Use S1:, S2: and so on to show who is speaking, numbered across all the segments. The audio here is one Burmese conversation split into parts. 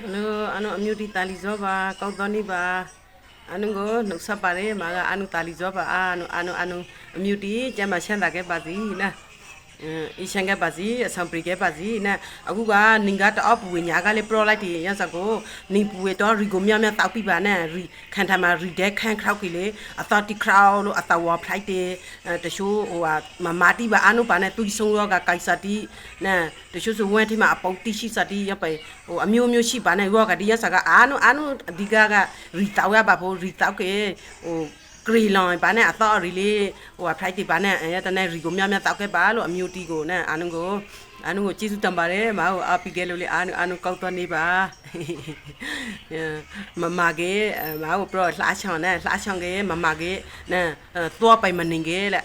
S1: ဟလိုအနုအမျိုးတီတာလီဇောပါကောက်တော်နေပါအနုကိုနှုတ်ဆက်ပါတယ်မာကအနုတာလီဇောပါအာနုအနုအနုအမျိုးတီကျမ်းမချမ်းသာခဲ့ပါစီနာ အင်းရှန်ကပါစီအဆံပရိကပါစီနာအခုကနင်ကတော့ပူဝညာကလေးပရောလိုက်တီရစကိုနင်ပူဝတော့ရီကိုမြမြတောက်ပြပါနဲ့ရီခန်ထမရီဒက်ခန်ခရောက်ကြီးလေအသတိခရောက်လို့အတဝါဖလိုက်တယ်တချို့ဟိုဟာမမာတီပါအနုပါနဲ့သူဆုံရောကကိုက်စတီနဲ့တချို့ဆိုဝဲတီမှာအပေါတိရှိစတီရပဲဟိုအမျိုးမျိုးရှိပါနဲ့ရောကဒီရစကအာနုအနုအဒီကကရီတောက်ရပါဖို့ရီတောက်ကေဟို ဂရီလွန်ဘာနဲ့အတော့ရီလေးဟိုဖလိုက်တီပါနဲ့အဲတနဲ့ရီကိုမြမြတောက်ခဲ့ပါလို့အမျိုးတီကိုနဲ့အနုကိုအနုကိုကျေးဇူးတင်ပါတယ်မဟုတ်အပီကဲလို့လေအနုအနုကောက်တော့နေပါမမကေမဟုတ်ပြတော့လှချောင်းနဲ့လှချောင်းကေမမကေနဲ့တော့ပိုင်မနေကေလေ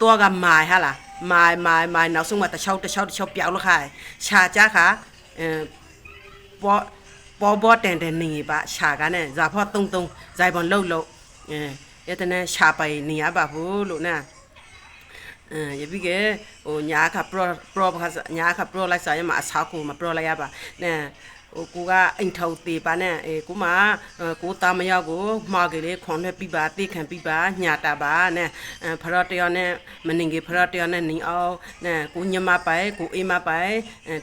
S1: တော့ကမိုင်ဟာလားမိုင်မိုင်မိုင်နောက်ဆုံးမှာတစ်ချောက်တစ်ချောက်တစ်ချောက်ပြောက်လို့ခိုင်ခြာကြခါအဲပေါ်ပေါ်ပေါ်တန်တန်နေပါခြာကနဲ့ဇာဖောတုံတုံဇိုင်ဘွန်လှုပ်လှုပ်အဲ ရတနဲ့ခြာပိုင်နေရပါဘူးလို့နာအဲရပြီကဟိုညာခပရပရခညာခပရလိုက်စားရမှာအစားကိုမပရလိုက်ရပါနဲ့ဟိုကိုကအိမ်ထောက်သေးပါနဲ့အေကိုမကိုတာမရောက်ကိုမှားကြလေခွန်နဲ့ပြပါတိခံပြပါညာတာပါနဲ့ဖရတယောနဲ့မနင်ကြီးဖရတယောနဲ့နင်းအောင်နဲ့ကိုညမပိုင်ကိုအေးမပိုင်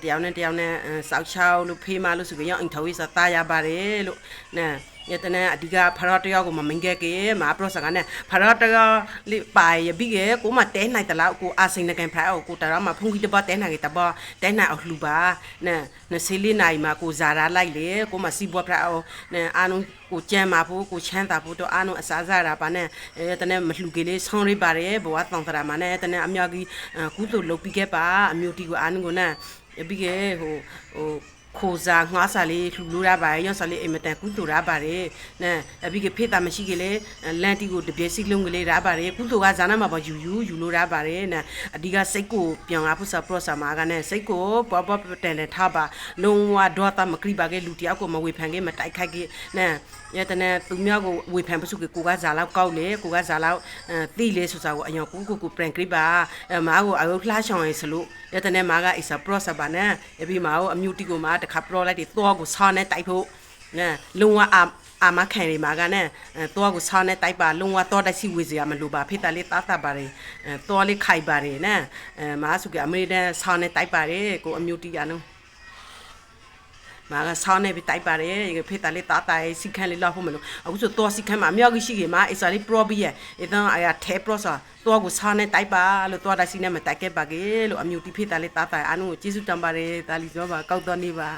S1: တယောက်နဲ့တယောက်နဲ့စောက်ချောက်လို့ဖေးမလို့ဆိုကြရောအိမ်ထောက်ရေးစားတာရပါတယ်လို့နဲ့ ယတနဲ့အဓိကဖရတယောကိုမမင်ခဲ့ကေမာပရောစကနဲ့ဖရတယောလိပိုင်ပြီးကေကိုမတဲနိုင်တလောက်ကိုအစိန်နကန်ဖရအောကိုတရမဖုန်ကြီးတပတ်တဲနိုင်ကေတပတ်တဲနိုင်အောင်လှူပါနဲ့နစီလေးနိုင်မှာကိုဇာရာလိုက်လေကိုမစီဘွားဖရအောနဲ့အာနုကိုကြမ်းပါဖို့ကိုချမ်းသာဖို့တော့အာနုအစားစားတာပါနဲ့အဲတနဲ့မလှူကေလေးဆောင်းရိပါတယ်ဘဝတောင်တရာမှာနဲ့တနဲ့အမြောက်ကြီးကုသိုလ်လုပ်ပြီးခဲ့ပါအမျိုးတီကိုအာနုကိုနဲ့ပြီးကေဟိုဟို ခိုစားငှားစာလေးလှူလို့ရပါတယ်ရော့စာလေးအိမ်မတန်ကုတူရပါတယ်နဲ့အပြီးကဖေးတာမရှိကလေးလန်တီကိုတပြည့်စီလုံးကလေးရပါတယ်ကုတူကဇာနာမှာပေါ့ယူယူယူလို့ရပါတယ်နဲ့အဒီကစိတ်ကိုပြောင်းလာဖို့စာပရော့စာမှာကနဲ့စိတ်ကိုပေါ်ပေါ်တန်တန်ထားပါလုံးဝဒေါတာမကရိပါကလူတယောက်ကိုမဝေဖန်ခဲ့မတိုက်ခိုက်ခဲ့နဲ့ရတဲ့နဲ့သူများကိုဝေဖန်ပစုကကိုကဇာလောက်ကောက်လေကိုကဇာလောက်အဲတိလေဆိုစားကိုအယောကူကိုကိုပရန်ကရိပါအဲမာကိုအယုလှရှောင်းရေးစလို့ရတဲ့နဲ့မာကအစ်စာပရော့စာပါနဲ့အပြီးမာကိုအမျိုးတီကိုမာတခါပရော့လိုက်တယ်တော့ကိုဆောင်းနဲ့တိုက်ဖို့နဲလုံးဝအာအာမခံနေမှာကနဲ့တော့ကိုဆောင်းနဲ့တိုက်ပါလုံးဝတော့တိုက်စီဝေစီရမလို့ပါဖိတလေးတာတာပါတယ်အဲတော့လေးခိုက်ပါတယ်နဲအဲမာစုကအမေရိကန်ဆောင်းနဲ့တိုက်ပါတယ်ကိုအမျိုးတီရနော် မာကဆောင်းနေပြီးတိုက်ပါတယ်ဖေးတာလေးတာတာရဲ့စီခန့်လေးလောက်ဖို့မလို့အခုဆိုတော့စီခန့်မှာအမြောက်ကြီးရှိကြီးမှာအစာလေးပရောပြီးရဲ့အဲတော့အရာထဲပရောဆိုတော့ကိုဆောင်းနေတိုက်ပါလို့တော့တိုက်စီနဲ့မတိုက်ခဲ့ပါကေလို့အမျိုးတီဖေးတာလေးတာတာအနုကိုကျေးဇူးတံပါတယ်ဒါလီပြောပါကောက်တော့နေပါ